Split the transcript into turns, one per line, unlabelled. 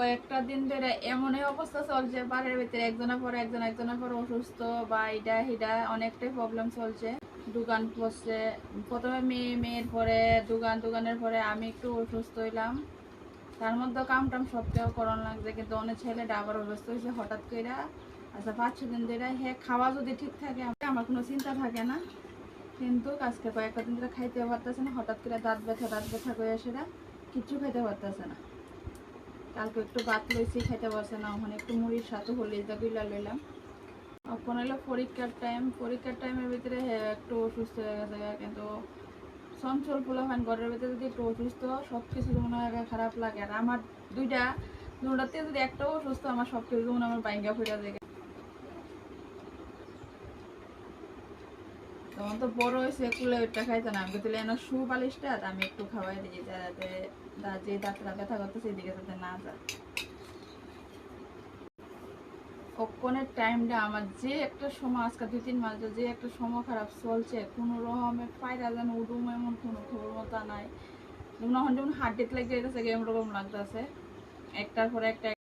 কয়েকটা দিন ধরে এমনই অবস্থা চলছে, বাড়ির ভিতরে একজনের পর একজন, একজনের পর অসুস্থ, বা এটা হিডা অনেকটাই প্রবলেম চলছে। দোকান পড়ছে প্রথমে মেয়ে, মেয়ের পরে দোকান, দোকানের পরে আমি একটু অসুস্থ হইলাম। তার মধ্যে কাম টাম সব কেউ করানো লাগছে, কিন্তু অনেক ছেলেটা আবার অসুস্থ হয়েছে হঠাৎ করে আচ্ছা পাঁচ ছ দিন ধরে হ্যাঁ খাওয়া যদি ঠিক থাকে, আমার কোনো চিন্তা থাকে না। কিন্তু আজকে কয়েকটা দিন ধরে খাইতে পারতেছে না, হঠাৎ করে দাঁত ব্যথা দাঁত ব্যথা করে সেটা কিচ্ছু খাইতে পারতেছে না। কালকে একটু ভাত লইছি, খাইতে পারছে না, ওখানে একটু মুড়ির সাথে হলিদা গুলা লইলাম। এখন হলো পরীক্ষার টাইম পরীক্ষার টাইমের ভিতরে হ্যাঁ একটু অসুস্থ হয়ে গেছে, কিন্তু চঞ্চল পোলা হয় ঘরের ভিতরে যদি একটু অসুস্থ সব কিছু মনে হয় খারাপ লাগে। আর আমার দুইটা দুটাতে যদি একটাও অসুস্থ, আমার সব কিছু মনে আমার বাইঙ্গা ফুটা যায়। তখন তো বড় হয়েছে কুলে খাইতে না। এনে শু আমি একটু খাওয়াই দিই, যাতে যে দাঁতটা ব্যথা করতেছে, এদিকে যাতে না যায়। কখনের টাইমটা আমার যে একটা সময়, আজকে দুই, তিন মাস যে একটা সময় খারাপ চলছে, কোনো রকমের পায়রা যেন উডুম এমন কোনো খবর মতো নাই। যেমন যেমন হাড্ডিতে লেগে গেছে, এরকম লাগতেছে। একটার পরে একটা